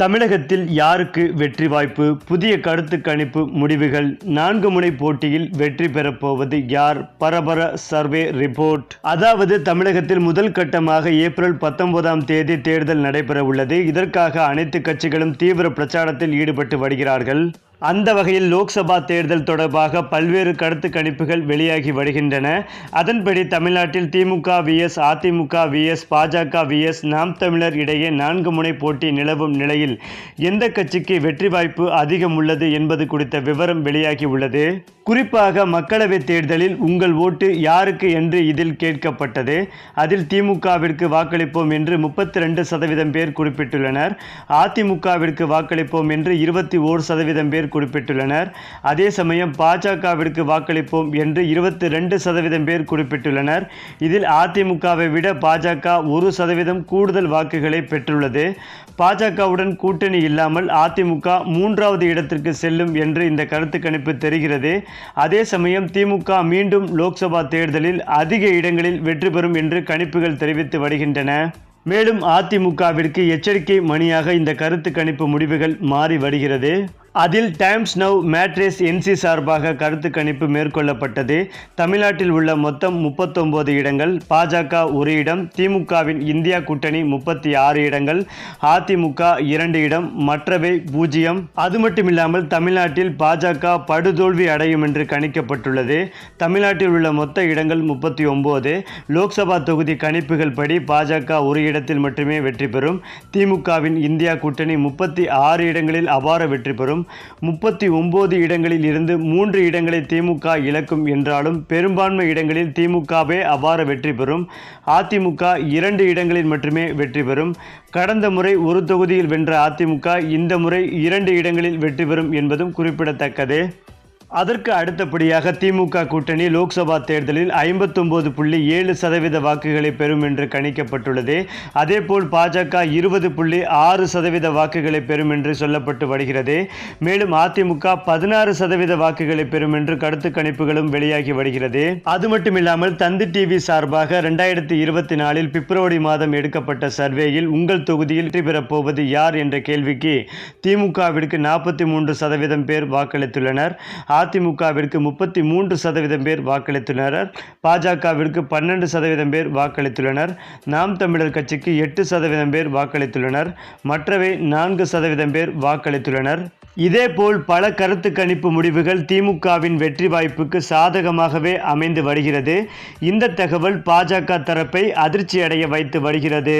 தமிழகத்தில் யாருக்கு வெற்றி வாய்ப்பு? புதிய கருத்து கணிப்பு முடிவுகள். நான்கு முனை போட்டியில் வெற்றி பெறப்போவது யார்? பரபர சர்வே ரிப்போர்ட். அதாவது தமிழகத்தில் முதல் கட்டமாக ஏப்ரல் பத்தொன்பதாம் தேதி தேர்தல் நடைபெற உள்ளது இதற்காக அனைத்து கட்சிகளும் தீவிர பிரச்சாரத்தில் ஈடுபட்டு வருகிறார்கள். அந்த வகையில் லோக்சபா தேர்தல் தொடர்பாக பல்வேறு கருத்து கணிப்புகள் வெளியாகி வருகின்றன. அதன்படி தமிழ்நாட்டில் DMK vs AIADMK vs BJP vs Naam Tamilar இடையே நான்கு முனை போட்டி நிலவும் நிலையில் எந்த கட்சிக்கு வெற்றி வாய்ப்பு அதிகம் உள்ளது என்பது குறித்த விவரம் வெளியாகி உள்ளது. குறிப்பாக மக்களவைத் தேர்தலில் உங்கள் ஓட்டு யாருக்கு என்று இதில் கேட்கப்பட்டது. அதில் திமுகவிற்கு வாக்களிப்போம் என்று முப்பத்தி ரெண்டு சதவீதம் பேர் குறிப்பிட்டுள்ளனர். அதிமுகவிற்கு வாக்களிப்போம் என்று இருபத்தி ஓர் சதவீதம் பேர் குறிப்பிட்டுள்ளனர். அதே சமயம் பாஜகவிற்கு வாக்களிப்போம் என்று இருபத்தி ரெண்டு சதவீதம் பேர் குறிப்பிட்டுள்ளனர். இதில் அதிமுகவை விட பாஜக ஒரு சதவீதம் கூடுதல் வாக்குகளை பெற்றுள்ளது. பாஜகவுடன் கூட்டணி இல்லாமல் அதிமுக மூன்றாவது இடத்திற்கு செல்லும் என்று இந்த கருத்து கணிப்பு தெரிகிறது. அதே சமயம் திமுக மீண்டும் லோக்சபா தேர்தலில் அதிக இடங்களில் வெற்றி பெறும் என்று கணிப்புகள் தெரிவித்து வருகின்றன. மேலும் அதிமுகவிற்கு எச்சரிக்கை மணியாக இந்த கருத்து கணிப்பு முடிவுகள் மாறி வருகிறது. அதில் டைம்ஸ் நவ் மேட்ரேஸ் என்சி சார்பாக கருத்து கணிப்பு மேற்கொள்ளப்பட்டது. தமிழ்நாட்டில் உள்ள மொத்தம் முப்பத்தொம்போது இடங்கள் பாஜக ஒரு இடம் திமுகவின் இந்தியா கூட்டணி முப்பத்தி ஆறு இடங்கள் அதிமுக இரண்டு இடம் மற்றவை பூஜ்ஜியம். அது மட்டுமில்லாமல் தமிழ்நாட்டில் பாஜக படுதோல்வி அடையும் என்று கணிக்கப்பட்டுள்ளது. தமிழ்நாட்டில் உள்ள மொத்த இடங்கள் முப்பத்தி ஒம்பது லோக்சபா தொகுதி கணிப்புகள் படி பாஜக ஒரு இடத்தில் மட்டுமே வெற்றி பெறும். திமுகவின் இந்தியா கூட்டணி முப்பத்தி ஆறு இடங்களில் அபார வெற்றி பெறும். முப்பத்தி ஒன்பது இடங்களில் இருந்து மூன்று இடங்களை திமுக இழக்கும் என்றாலும் பெரும்பான்மை இடங்களில் திமுகவே அவ்வாறு வெற்றி பெறும். அதிமுக இரண்டு இடங்களில் மட்டுமே வெற்றி பெறும். கடந்த முறை ஒரு தொகுதியில் வென்ற அதிமுக இந்த முறை இரண்டு இடங்களில் வெற்றி பெறும் என்பதும் குறிப்பிடத்தக்கது. அதற்கு அடுத்தபடியாக திமுக கூட்டணி லோக்சபா தேர்தலில் ஐம்பத்தொம்போது புள்ளி ஏழு சதவீத வாக்குகளை பெறும் என்று கணிக்கப்பட்டுள்ளது. அதேபோல் பாஜக இருபது புள்ளி ஆறு சதவீத வாக்குகளை பெறும் என்று சொல்லப்பட்டு வருகிறது. மேலும் அதிமுக பதினாறு சதவீத வாக்குகளை பெறும் என்று கருத்து கணிப்புகளும் வெளியாகி வருகிறது. அது மட்டுமில்லாமல் தந்தி டிவி சார்பாக ரெண்டாயிரத்தி இருபத்தி நாலில் பிப்ரவரி மாதம் எடுக்கப்பட்ட சர்வேயில் உங்கள் தொகுதியில் வெற்றி பெறப்போவது யார் என்ற கேள்விக்கு திமுகவிற்கு நாற்பத்தி மூன்று சதவீதம் பேர் வாக்களித்துள்ளனர். அதிமுகவிற்கு முப்பத்தி மூன்று சதவீதம் பேர் வாக்களித்துள்ளனர். பாஜகவிற்கு பன்னெண்டு சதவீதம் பேர் வாக்களித்துள்ளனர். நாம் தமிழர் கட்சிக்கு எட்டு சதவீதம் பேர் வாக்களித்துள்ளனர். மற்றவை நான்கு சதவீதம் பேர் வாக்களித்துள்ளனர். இதேபோல் பல கருத்து கணிப்பு முடிவுகள் திமுகவின் வெற்றி வாய்ப்புக்கு சாதகமாகவே அமைந்து வருகிறது. இந்த தகவல் பாஜக தரப்பை அதிர்ச்சியடைய வைத்து வருகிறது.